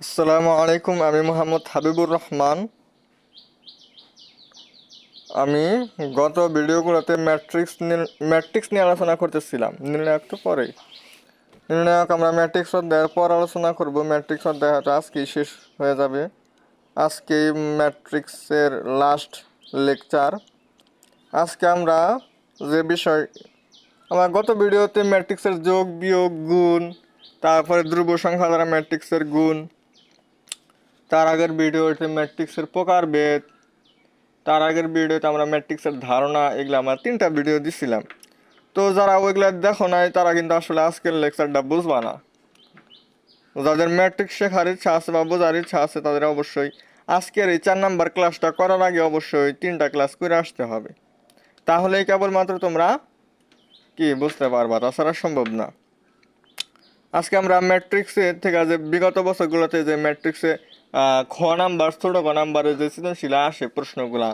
আসসালামু আলাইকুম, আমি মোহাম্মদ হাবিবুর রহমান। আমি গত ভিডিওগুলোতে ম্যাট্রিক্স ম্যাট্রিক্স নিয়ে আলোচনা করতেছিলাম। নির্ণায়ক তো পরেই। নির্ণায়ক আমরা ম্যাট্রিক্স অধ্যায়ের পর আলোচনা করব। ম্যাট্রিক্স অধ্যায় হয়তো আজকেই শেষ হয়ে যাবে। আজকে ম্যাট্রিক্সের লাস্ট লেকচার আজকে আমরা যে বিষয়, আমার গত ভিডিওতে ম্যাট্রিক্সের যোগ, বিয়োগ, গুণ, তারপরে ধ্রুব সংখ্যা দ্বারা ম্যাট্রিক্সের গুণ তার আগের ভিডিওতে ম্যাট্রিক্সের প্রকারভেদ তার আগের ভিডিওতে আমরা ম্যাট্রিক্সের ধারণা, এগুলো আমরা তিনটা ভিডিও দিছিলাম। তো যারা ওইগুলা দেখো নাই, তারা কিন্তু আসলে আজকের লেকচারটা বুঝবা না। যাদের ম্যাট্রিক্স শেখার ইচ্ছা আছে বা বোঝার ইচ্ছা আছে, তাদের অবশ্যই আজকের এই চার নাম্বার ক্লাসটা করার আগে অবশ্যই তিনটা ক্লাস করে আসতে হবে। তাহলেই কেবলমাত্র তোমরা কি বুঝতে পারবা, তাছাড়া সম্ভব না। আজকে আমরা ম্যাট্রিক্সের থেকে যে বিগত বছরগুলোতে যে ম্যাট্রিক্সে খ নাম্বার, ছোট খ নাম্বারে যে সৃজনশীল আসে প্রশ্নগুলা,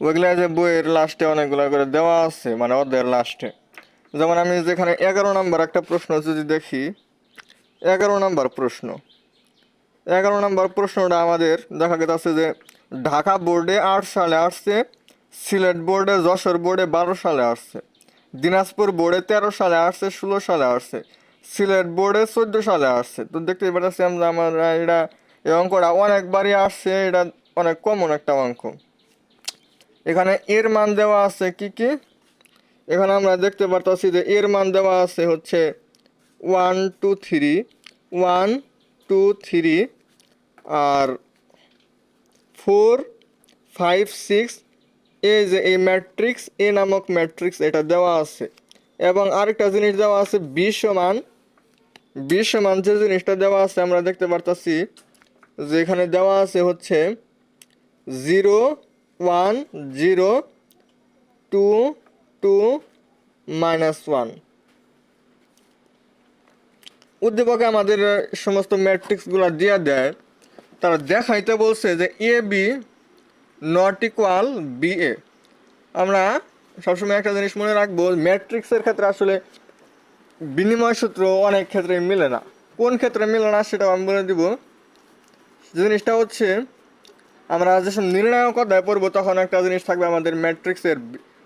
ওইগুলা যে বইয়ের লাস্টে অনেকগুলো করে দেওয়া আছে মানে অধ্যায়ের লাস্টে যেমন আমি যেখানে এগারো নাম্বার একটা প্রশ্ন যদি দেখি, এগারো নাম্বার প্রশ্ন। এগারো নাম্বার প্রশ্নটা আমাদের দেখা গেছে যে, ঢাকা বোর্ডে আট সালে আসছে, সিলেট বোর্ডে যশোর বোর্ডে বারো সালে আসছে, দিনাজপুর বোর্ডে তেরো সালে আসছে, ষোলো সালে আসছে, সিলেট বোর্ডে চোদ্দ সালে আসছে। তো দেখতে পাচ্ছি আমরা আমরা এটা এই অঙ্কটা অনেকবারই আসছে, এটা অনেক কমন একটা অঙ্ক। এখানে এর মান দেওয়া আছে কি কি? এখানে আমরা দেখতে পারতাছি যে এর মান দেওয়া আছে হচ্ছে one two three one two three আর ফোর ফাইভ সিক্স এই যে এই ম্যাট্রিক্স এ নামক ম্যাট্রিক্স এটা দেওয়া আছে। এবং আরেকটা জিনিস দেওয়া আছে বিশ সমান। বিশ সমান যে জিনিসটা দেওয়া আছে, আমরা দেখতে পারতাছি যে এখানে দেওয়া আছে হচ্ছে zero one zero two two minus one. উদ্দীপকে আমাদের সমস্ত ম্যাট্রিক্সগুলো দিয়ে দেয়। তারা দেখাইতে বলছে যে A B not equal B A আমরা সবসময় একটা জিনিস মনে রাখব ম্যাট্রিক্সের ক্ষেত্রে আসলে বিনিময় সূত্র অনেক ক্ষেত্রে মিলে না। কোন ক্ষেত্রে মিলে না সেটাও আমি বলে দিব। জিনিসটা হচ্ছে, আমরা যখন নির্ণায়ক অধ্যায় পড়ব, তখন একটা জিনিস থাকবে আমাদের ম্যাট্রিক্সের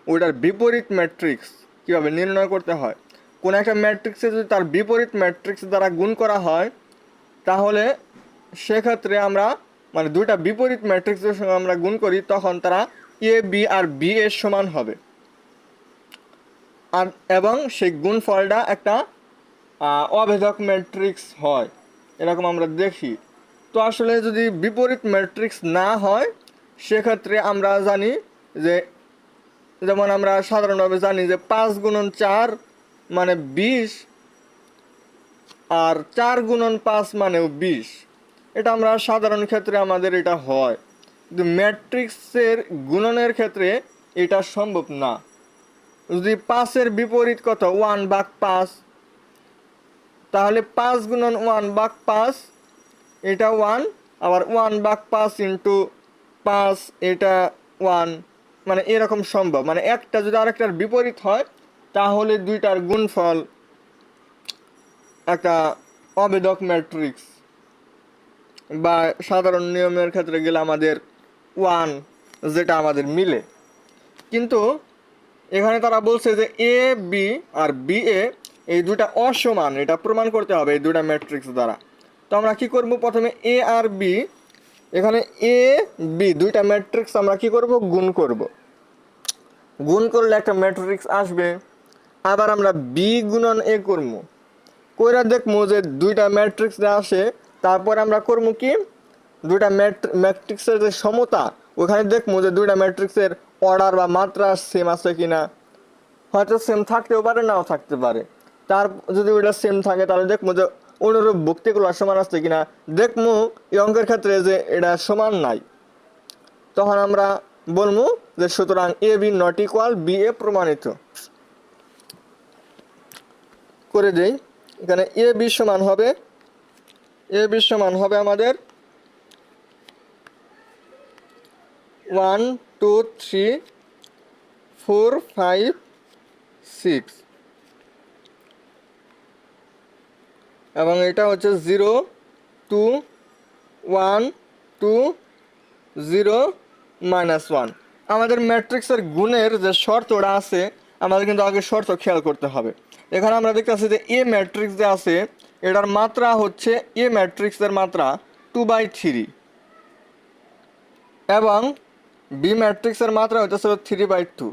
ওইটার বিপরীত ম্যাট্রিক্স কীভাবে নির্ণয় করতে হয়। কোনো একটা ম্যাট্রিক্সে যদি তার বিপরীত ম্যাট্রিক্স দ্বারা গুণ করা হয়, তাহলে সেক্ষেত্রে আমরা মানে দুইটা বিপরীত ম্যাট্রিক্সের সঙ্গে আমরা গুণ করি, তখন তারা এ, বি আর বি এর সমান হবে। আর, এবং সেই গুণফলটা একটা অভেদক ম্যাট্রিক্স হয়। এরকম আমরা দেখি। তো আসলে যদি বিপরীত ম্যাট্রিক্স না হয়, সেক্ষেত্রে আমরা জানি যে, যেমন আমরা সাধারণভাবে জানি যে পাঁচ গুণন চার মানে বিশ, আর চার গুণন পাঁচ মানেও বিশ। এটা আমরা সাধারণ ক্ষেত্রে আমাদের এটা হয়। কিন্তু ম্যাট্রিক্সের গুণনের ক্ষেত্রে এটা সম্ভব না। যদি পাঁচের বিপরীত কথা ওয়ান বাক পাঁচ, তাহলে পাঁচ গুণন ওয়ান বাক পাঁচ এটা ওয়ান আবার ওয়ান বাক পাঁচ ইন্টু পাঁচ, এটা ওয়ান মানে এরকম সম্ভব। মানে একটা যদি আরেকটার বিপরীত হয়, তাহলে দুইটার গুণফল একটা অবেদক ম্যাট্রিক্স বা সাধারণ নিয়মের ক্ষেত্রে গেলে আমাদের ওয়ান যেটা আমাদের মিলে। কিন্তু এখানে তারা বলছে যে A B R B A এই দুটা অসমান। এটা প্রমাণ করতে হবে এই দুটা ম্যাট্রিক্স দ্বারা। তো আমরা কি করব? প্রথমে এ আর বি এখানে এ বি দুইটা ম্যাট্রিক্স আমরা কি করব? গুণ করব। গুণ করলে একটা ম্যাট্রিক্স আসবে। আবার আমরা বি গুণন এ করব। কইরা দেখব যে দুইটা ম্যাট্রিক্স আসে। তারপর আমরা করব কি? দুইটা ম্যাট্রিক্সের যে সমতা, ওখানে দেখব যে দুইটা ম্যাট্রিক্সের অর্ডার বা মাত্রা সেম আছে কিনা। হয়তো সেম থাকতেও পারে, নাও থাকতে পারে। তার যদি ওইটা সেম থাকে, তাহলে দেখব যে অনুরূপ ভক্তিগুলো সমান আছে কিনা, দেখমু এই অঙ্কের ক্ষেত্রে যে এটা সমান নাই। তখন আমরা বলব যে সুতরাং A B not equal B A প্রমাণিত। করে দেই, এখানে এ বি সমান হবে, এ বি সমান হবে আমাদের one, two, three, four, five, six. এবং এটা হচ্ছে zero, two, one, two, zero, minus one. আমাদের ম্যাট্রিক্সের গুণের যে শর্তটা আছে, আমাদের কিন্তু আগে শর্ত খেয়াল করতে হবে। এখানে আমরা দেখতেছি যে এ ম্যাট্রিক্স যে আছে, এটার মাত্রা হচ্ছে এ ম্যাট্রিক্সের মাত্রা টু বাই থ্রি। এবং বি ম্যাট্রিক্সের মাত্রা হইতেছিল থ্রি বাই টু।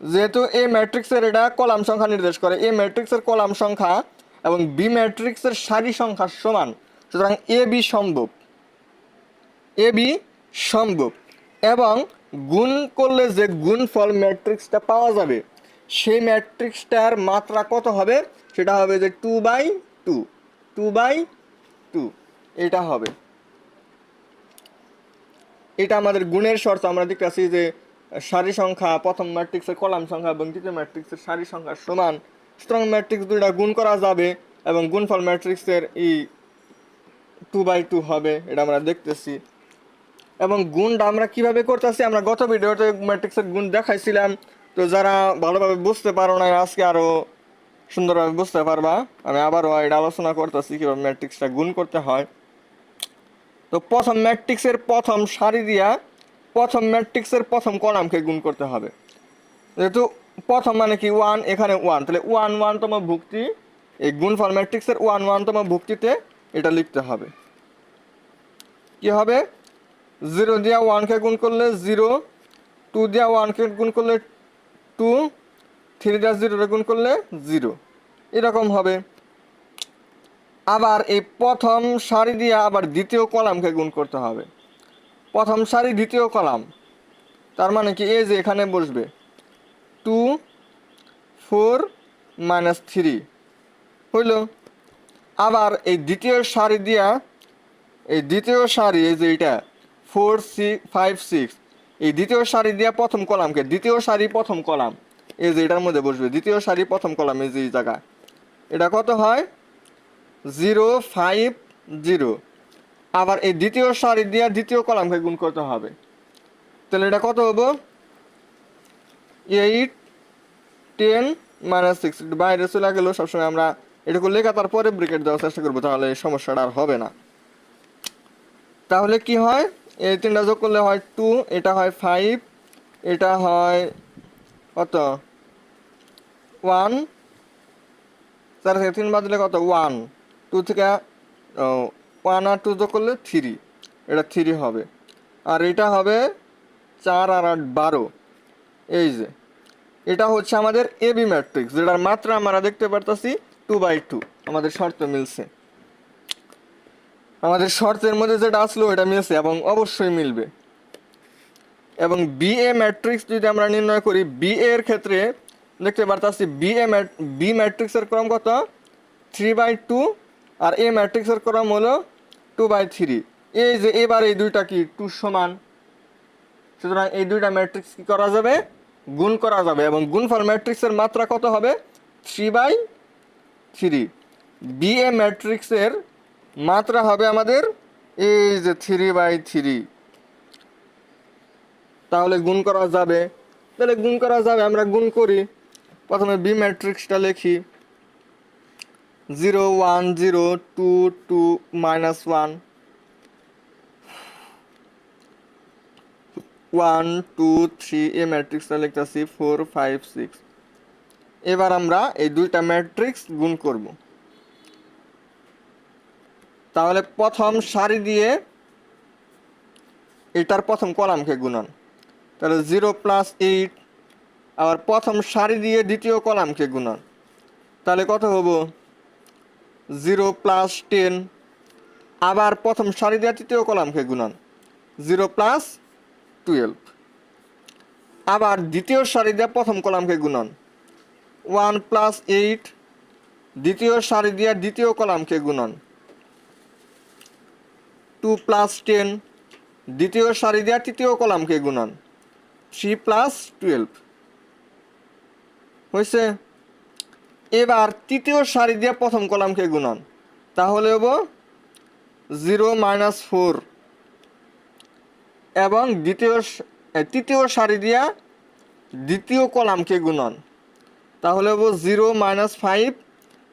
যেহেতু এ ম্যাট্রিক্সের এটা কলাম সংখ্যা নির্দেশ করে, এ ম্যাট্রিক্সের কলাম সংখ্যা এবং বি ম্যাট্রিক্সের সারি সংখ্যা সমান। সুতরাং এ বি সম্ভব। এ বি সম্ভব। এবং গুণ করলে যে গুণফল ম্যাট্রিক্সটা পাওয়া যাবে, সেই ম্যাট্রিক্সটার মাত্রা কত হবে? সেটা হবে যে two by two two by two এটা হবে। এটা আমাদের গুণের শর্ত। আমরা দেখতেছি যে সারি সংখ্যা প্রথম ম্যাট্রিক্সের কলাম সংখ্যা এবং দ্বিতীয় ম্যাট্রিক্সের সারি সংখ্যা সমান। সুতরাং ম্যাট্রিক্স দুইটা গুণ করা যাবে এবং গুণফল ম্যাট্রিক্সের ই টু বাই টু হবে, এটা আমরা দেখতেছি। এবং গুণটা আমরা কীভাবে করতেছি, আমরা গত ভিডিওতে ম্যাট্রিক্সের গুণ দেখাইছিলাম। তো যারা ভালোভাবে বুঝতে পারো না আজকে আরও সুন্দরভাবে বুঝতে পারবা। আমি আবারও এটা আলোচনা করতেছি, কীভাবে ম্যাট্রিক্সটা গুণ করতে হয়। তো প্রথম ম্যাট্রিক্সের প্রথম সারি দিয়া প্রথম ম্যাট্রিক্সের প্রথম কলামকে গুণ করতে হবে। যেহেতু প্রথম মানে কি? ওয়ান এখানে ওয়ান তাহলে ওয়ান ওয়ানতম ভুক্তি, এই গুণফল ম্যাট্রিক্সের ওয়ান ওয়ানতম ভুক্তিতে এটা লিখতে হবে। কি হবে? জিরো দিয়া ওয়ানকে গুণ করলে জিরো টু দিয়া ওয়ানকে গুণ করলে টু থ্রি দিয়া জিরোকে গুণ করলে জিরো এরকম হবে। আবার এই প্রথম সারি দিয়ে আবার দ্বিতীয় কলামকে গুণ করতে হবে। প্রথম সারি দ্বিতীয় কলাম তার মানে কি? এই যে এখানে বসবে। টু ফোর মাইনাস থ্রি হইল। আবার এই দ্বিতীয় সারি দিয়া, এই দ্বিতীয় সারি, এই যে এটা ফোর সিক্স ফাইভ সিক্স এই দ্বিতীয় সারি দিয়া প্রথম কলামকে দ্বিতীয় সারি প্রথম কলাম। এই যে এটার মধ্যে বসবে। দ্বিতীয় সারি প্রথম কলাম, এই যে এই জায়গা। এটা কত হয়? জিরো ফাইভ জিরো আবার এই দ্বিতীয় সারি দিয়ে দ্বিতীয় কলামকে গুণ করতে হবে। তাহলে এটা কত হব? এইট টেন মাইনাস সিক্স বাইরে চলে গেলেও সবসময় আমরা এটুকু লেখা, তারপরে ব্রিকেট দেওয়ার চেষ্টা করব, তাহলে এই সমস্যাটা আর হবে না। তাহলে কি হয়? এই তিনটা যোগ করলে হয় টু এটা হয় ফাইভ এটা হয় কত? ওয়ান চার থেকে তিন বাদ দিলে কত? ওয়ান টু থেকে ওয়ান আর টু যোগ করলে থ্রি এটা থ্রি হবে। আর এটা হবে চার আর আট বারো। এই যে, এটা হচ্ছে আমাদের এবি ম্যাট্রিক্স যেটার মাত্রা আমরা দেখতে পারতাছি টু বাই টু আমাদের শর্ত মিলছে। আমাদের শর্তের মধ্যে যেটা আসলো এটা মিলছে এবং অবশ্যই মিলবে। এবং বিএ ম্যাট্রিক্স যদি আমরা নির্ণয় করি বিএ এর ক্ষেত্রে দেখতে পারতাছি বিএ বি ম্যাট্রিক্সের ক্রম কত? থ্রি বাই টু আর এ ম্যাট্রিক্সের ক্রম হলো টু বাই থ্রি এই যে, এবার এই দুইটা কি টু সমান? সুতরাং এই দুইটা ম্যাট্রিক্স কি করা যাবে? গুণ করা যাবে এবং গুণফল ম্যাট্রিক্সের মাত্রা কত হবে? থ্রি বাই থ্রি বিএ ম্যাট্রিক্সের মাত্রা হবে আমাদের এই যে থ্রি বাই থ্রি তাহলে গুণ করা যাবে। তাহলে গুণ করা যাবে, আমরা গুণ করি। প্রথমে বি ম্যাট্রিক্সটা লিখি। Zero one zero two two minus one one two three A ম্যাট্রিক্সটা লিখতেছি ফোর ফাইভ সিক্স এবার আমরা এই দুইটা ম্যাট্রিক্স গুণ করব। তাহলে প্রথম সারি দিয়ে এটার প্রথম কলামকে গুণন। তাহলে জিরো প্লাস এইট আবার প্রথম সারি দিয়ে দ্বিতীয় কলামকে গুণন। তাহলে কত হব? জিরো প্লাস টেন আবার প্রথম সারি দিয়ে তৃতীয় কলামকে গুণন। জিরো প্লাস টুয়েলভ আবার দ্বিতীয় সারি প্রথম কলামকে গুণন। ওয়ান প্লাস এইট দ্বিতীয় সারি দিয়ে দ্বিতীয় কলামকে গুণন। টু প্লাস টেন দ্বিতীয় সারি দিয়ে তৃতীয় কলামকে গুণন। থ্রি প্লাস টুয়েলভ হয়েছে এবার তৃতীয় সারি দিয়ে প্রথম কলামকে গুণন। তাহলে হব জিরো মাইনাস ফোর এবং দ্বিতীয় তৃতীয় সারি দিয়া দ্বিতীয় কলামকে গুণন। তাহলে হব জিরো মাইনাস ফাইভ,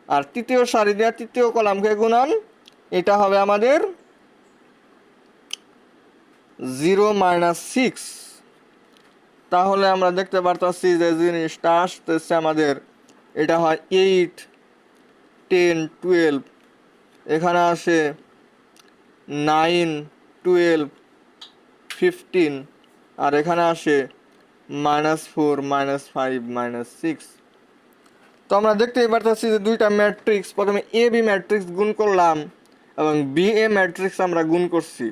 আর তৃতীয় সারি দিয়া তৃতীয় কলামকে গুণন, এটা হবে আমাদের জিরো মাইনাস সিক্স। তাহলে আমরা দেখতে পারতাছি যে জিনিসটা আসতেছে আমাদের, এটা হয় এইট, টেন, টুয়েলভ, এখানে আসে নাইন, টুয়েলভ ফিফটিন আর এখানে আসে minus four minus five minus six তো আমরা দেখতেই পারতেছি যে দুইটা ম্যাট্রিক্স প্রথমে এ বি ম্যাট্রিক্স গুণ করলাম এবং বি এ ম্যাট্রিক্স আমরা গুণ করছি।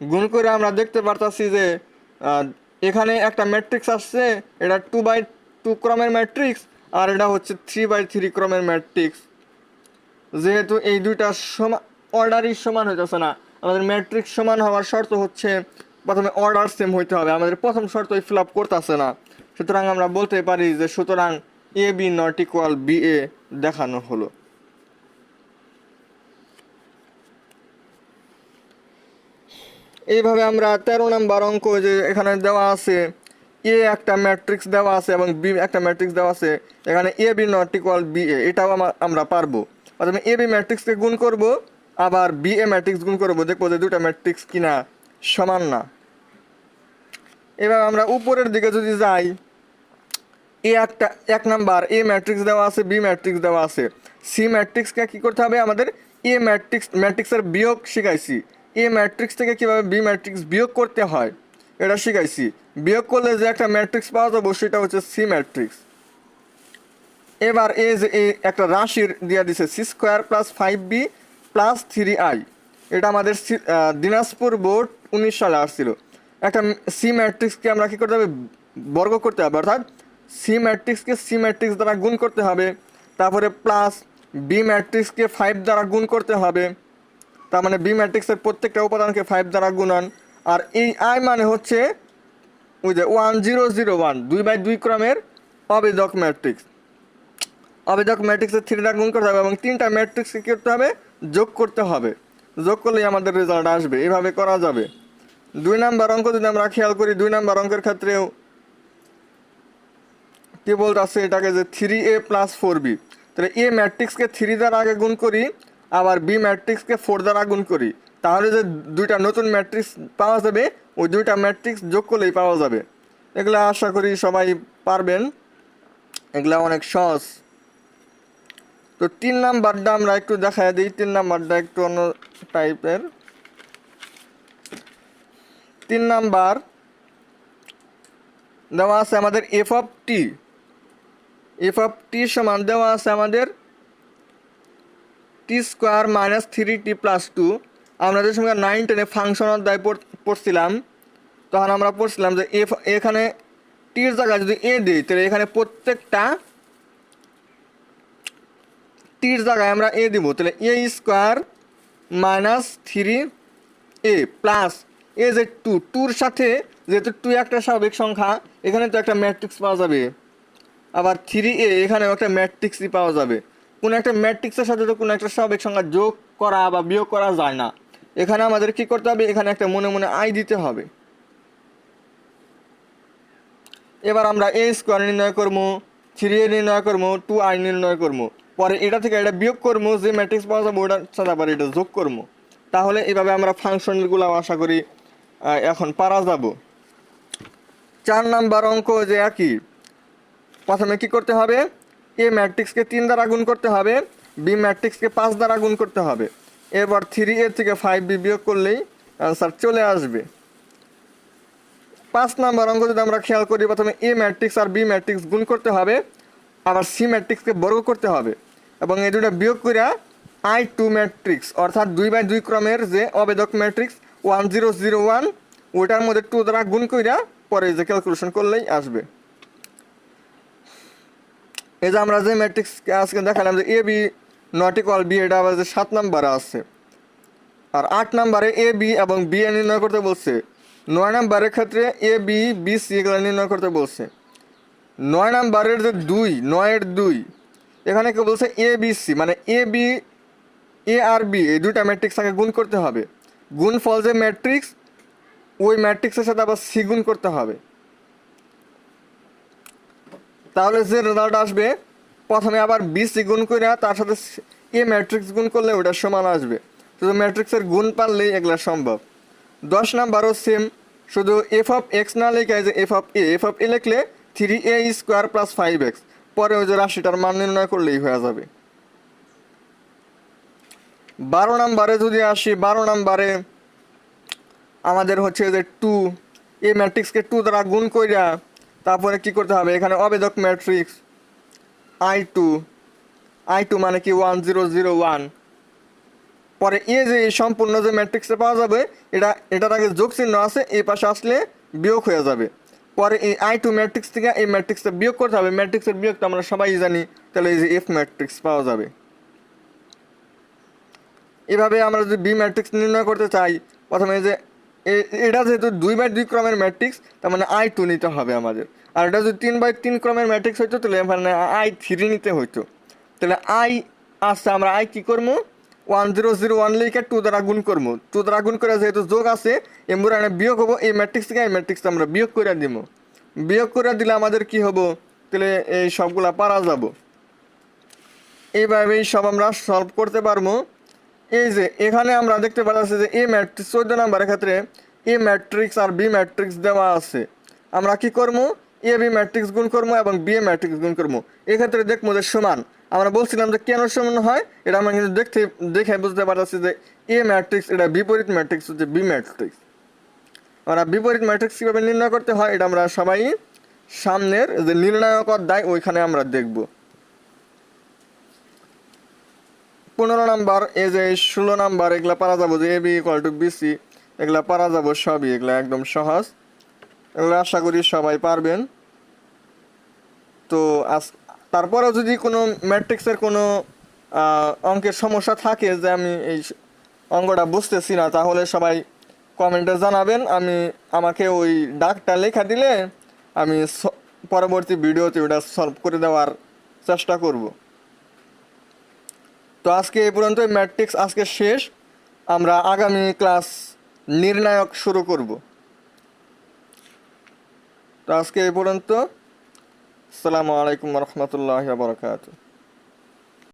গুণ করে আমরা দেখতে পারতাছি যে এখানে একটা ম্যাট্রিক্স আসছে, এটা টু বাই টু ক্রমের ম্যাট্রিক্স আর এটা হচ্ছে থ্রি বাই থ্রি ক্রমের ম্যাট্রিক্স যেহেতু এই দুইটা সমান অর্ডারই সমান হইতেছে না, আমাদের ম্যাট্রিক্স সমান হওয়ার শর্ত হচ্ছে প্রথমে অর্ডার সেম হইতে হবে। আমাদের প্রথম শর্তই ফিল আপ করতেছে না। সুতরাং আমরা বলতে পারি যে সুতরাং A B not equal B A দেখানো হলো। এইভাবে আমরা তেরো নম্বর অঙ্ক যে এখানে দেওয়া আছে এ একটা ম্যাট্রিক্স দেওয়া আছে এবং বি একটা ম্যাট্রিক্স দেওয়া আছে। এখানে A B not equal B A এটাও আমা- আমরা পারব। প্রথমে এ বি ম্যাট্রিক্সকে গুণ করব, আবার বি এ ম্যাট্রিক্স গুণ করব। দেখব যে দুটা ম্যাট্রিক্স কিনা সমান না। এবার আমরা উপরের দিকে যদি যাই, এ একটা, এক নাম্বার, এ ম্যাট্রিক্স দেওয়া আছে, বি ম্যাট্রিক্স দেওয়া আছে। সি ম্যাট্রিক্সকে কী করতে হবে? আমাদের এ ম্যাট্রিক্স ম্যাট্রিক্সের বিয়োগ শিখাইছি। এ ম্যাট্রিক্স থেকে কীভাবে বি ম্যাট্রিক্স বিয়োগ করতে হয়, এটা শিখাইছি। বিয়োগ করলে যে একটা ম্যাট্রিক্স পাওয়া যাবে, সেটা হচ্ছে সি ম্যাট্রিক্স এবার এ যে এ একটা রাশির দিয়ে দিছে C square plus five B plus three I এটা আমাদের দিনাজপুর বোর্ড উনিশ সালে আসছিল। একটা সি ম্যাট্রিক্সকে আমরা কী করতে হবে? বর্গ করতে হবে। অর্থাৎ সি ম্যাট্রিক্সকে সি ম্যাট্রিক্স দ্বারা গুণ করতে হবে। তারপরে প্লাস বি ম্যাট্রিক্সকে ফাইভ দ্বারা গুণ করতে হবে। তার মানে বি ম্যাট্রিক্সের প্রত্যেকটা উপাদানকে ফাইভ দ্বারা গুণন। আর এই আই মানে হচ্ছে ওই যে ওয়ান জিরো জিরো ওয়ান দুই বাই দুই ক্রমের অবেদক ম্যাট্রিক্স অবেদক ম্যাট্রিক্সের থ্রিটা গুণ করতে হবে এবং তিনটা ম্যাট্রিক্সকে কী করতে হবে? যোগ করতে হবে। যোগ করলেই আমাদের রেজাল্ট আসবে। এভাবে করা যাবে। দুই নাম্বার অঙ্ক যদি আমরা খেয়াল করি, দুই নাম্বার অঙ্কের ক্ষেত্রেও কি বলতেছে এটাকে যে three A plus four B তাহলে এ ম্যাট্রিক্সকে থ্রি দ্বারা আগে গুণ করি, আবার বি ম্যাট্রিক্সকে ফোর দ্বারা গুণ করি। তাহলে যে দুইটা নতুন ম্যাট্রিক্স পাওয়া যাবে, ওই দুইটা ম্যাট্রিক্স যোগ করলেই পাওয়া যাবে। এগুলা আশা করি সবাই পারবেন। এগুলা অনেক সহজ। তো তিন নাম্বারটা আমরা একটু দেখায় দিই, তিন নাম্বারটা একটু অন্য টাইপের তিন নাম্বার। দেওয়া আছে আমাদের F of T F of T সমান দেওয়া আছে আমাদের T square minus three T plus two আমরা যে সময় নাইন টেনে ফাংশন অধ্যায় পড়- পড়ছিলাম, তখন আমরা পড়ছিলাম যে এফ, এখানে টির জায়গায় যদি এ দিই, তাহলে এখানে প্রত্যেকটা টির জায়গায় আমরা এ দিব। তাহলে A square minus three A plus A যে টু, টুর সাথে যেহেতু টু একটা স্বাভাবিক সংখ্যা, এখানে তো একটা ম্যাট্রিক্স পাওয়া যাবে। আবার থ্রি এ এখানেও একটা ম্যাট্রিক্সই পাওয়া যাবে। কোনো একটা ম্যাট্রিক্সের সাথে তো কোনো একটা স্বাভাবিক সংখ্যা যোগ করা বা বিয়োগ করা যায় না। এখানে আমাদের কি করতে হবে? এখানে একটা মনে মনে আই দিতে হবে। এবার আমরা এ স্কোয়ার নির্ণয় করব থ্রি এ নির্ণয় করব টু আই নির্ণয় করব। পরে এটা থেকে এটা বিয়োগ করব, যে ম্যাট্রিক্স পাওয়া যাবে ওটার সাথে আবার এটা যোগ করব। তাহলে এভাবে আমরা ফাংশনগুলো আশা করি এখন পারা যাব। চার নাম্বার অঙ্ক যে একই। প্রথমে কি করতে হবে? এ ম্যাট্রিক্সকে তিন দ্বারা গুণ করতে হবে, বি ম্যাট্রিক্সকে পাঁচ দ্বারা গুণ করতে হবে। এবার থ্রি এর থেকে ফাইভ বি বিয়োগ করলেই অ্যান্সার চলে আসবে। পাঁচ নাম্বার অঙ্ক যদি আমরা খেয়াল করি, প্রথমে এ ম্যাট্রিক্স আর বি ম্যাট্রিক্স গুণ করতে হবে, আবার সি ম্যাট্রিক্সকে বর্গ করতে হবে। এবং এই দুটো বিয়োগ করে আই টু ম্যাট্রিক্স অর্থাৎ দুই বাই দুই ক্রমের যে অবেদক matrix one zero zero one ওইটার মধ্যে টু দ্বারা গুণ কইরা পরে যে ক্যালকুলেশন করলেই আসবে। এই যে আমরা যে ম্যাট্রিক্স আজকে দেখালাম যে A B not equal B এটা আবার যে সাত নাম্বারে আছে। আর আট নাম্বারে এ বি এবং বি এ নির্ণয় করতে বলছে। নয় নাম্বারের ক্ষেত্রে এ বি বি সি এগুলো নির্ণয় করতে বলছে। নয় নাম্বারের যে দুই, নয়ের দুই, এখানে কেউ বলছে এ বি সি মানে A B A R B এই দুইটা ম্যাট্রিক্স আগে গুণ করতে হবে। গুণ ফল যে ম্যাট্রিক্স ওই ম্যাট্রিক্সের সাথে আবার সি গুণ করতে হবে। তাহলে যে রেজাল্ট আসবে, প্রথমে আবার বি গুণ করে তার সাথে এ ম্যাট্রিক্স গুণ করলে ওটার সমান আসবে। শুধু ম্যাট্রিক্সের গুণ পারলেই এগুলা সম্ভব। দশ নাম্বারও সেম শুধু এফ অফ এক্স না লিখে যে F of A F of A লিখলে three A square plus five X পরে ওই যে রাশিটার মান নির্ণয় করলেই হয়ে যাবে। বারো নাম্বারে যদি আসি, বারো নাম্বারে আমাদের হচ্ছে যে টু এই ম্যাট্রিক্সকে টু দ্বারা গুণ কইরা তারপরে কি করতে হবে? এখানে অবেদক matrix I two I two মানে কি ওয়ান জিরো জিরো ওয়ান পরে এ যে সম্পূর্ণ যে ম্যাট্রিক্সটা পাওয়া যাবে, এটা, এটার আগে যোগ চিহ্ন আছে, এই পাশে আসলে বিয়োগ হয়ে যাবে। পরে এই আই টু ম্যাট্রিক্স থেকে এই ম্যাট্রিক্সটা বিয়োগ করতে হবে। ম্যাট্রিক্সের বিয়োগটা আমরা সবাই জানি, তাহলে এই যে এফ ম্যাট্রিক্স পাওয়া যাবে। এভাবে আমরা যদি বি ম্যাট্রিক্স নির্ণয় করতে চাই, প্রথমে যে এটা যেহেতু দুই বাই দুই ক্রমের ম্যাট্রিক্স তার মানে আই টু নিতে হবে আমাদের। আর এটা যদি তিন বাই তিন ক্রমের ম্যাট্রিক্স হইতো, তাহলে মানে আই থ্রি নিতে হইতো। তাহলে আই আসছে আমরা আই কী করব? ওয়ান জিরো জিরো ওয়ান লিখে টু দ্বারা গুণ করব। টু দ্বারা গুণ করে যেহেতু যোগ আছে এমবুরানে বিয়োগ হব, এই ম্যাট্রিক্স থেকে এই ম্যাট্রিক্স আমরা বিয়োগ করে দিব। বিয়োগ করে দিলে আমাদের কি হব? তাহলে এই সবগুলা পারা যাব। এইভাবেই সব আমরা সলভ করতে পারব। এই যে এখানে আমরা দেখতে পাচ্ছি যে এ ম্যাট্রিক্স চোদ্দ নাম্বারের ক্ষেত্রে এ ম্যাট্রিক্স আর বি ম্যাট্রিক্স দেওয়া আছে। আমরা কি করব এ, বি ম্যাট্রিক্স গুণ করব এবং বি এ ম্যাট্রিক্স গুণ করব এক্ষেত্রে দেখব যে সমান। আমরা বলছিলাম যে কেন সমান হয়? এটা আমরা কিন্তু দেখতে, দেখে বুঝতে পারছি যে এ ম্যাট্রিক্স, এটা বিপরীত ম্যাট্রিক্স হচ্ছে বি ম্যাট্রিক্স। আমরা বিপরীত ম্যাট্রিক্স কীভাবে নির্ণয় করতে হয়? এটা আমরা সবাই সামনের যে নির্ণায়ক অধ্যায়, ওইখানে আমরা দেখব। পনেরো নাম্বার এ যে ষোলো নাম্বার, এগুলা পারা যাব যে A B equal to BC এগুলা পারা যাব সবই, এগুলা একদম সহজ। এগুলো আশা করি সবাই পারবেন। তো আজ, তারপরেও যদি কোনো ম্যাট্রিক্সের কোনো অঙ্কের সমস্যা থাকে যে আমি এই অঙ্কটা বুঝতেছি না, তাহলে সবাই কমেন্টে জানাবেন। আমি, আমাকে ওই ডাকটা লেখা দিলে আমি পরবর্তী ভিডিওতে ওটা সলভ করে দেওয়ার চেষ্টা করব। তো আজকে এই পর্যন্ত ম্যাট্রিক্স আজকে শেষ। আমরা আগামী ক্লাস নির্ণায়ক শুরু করব। তো আজকে এই পর্যন্ত, আসসালামু আলাইকুম রহমতুল্লাহ বরকাত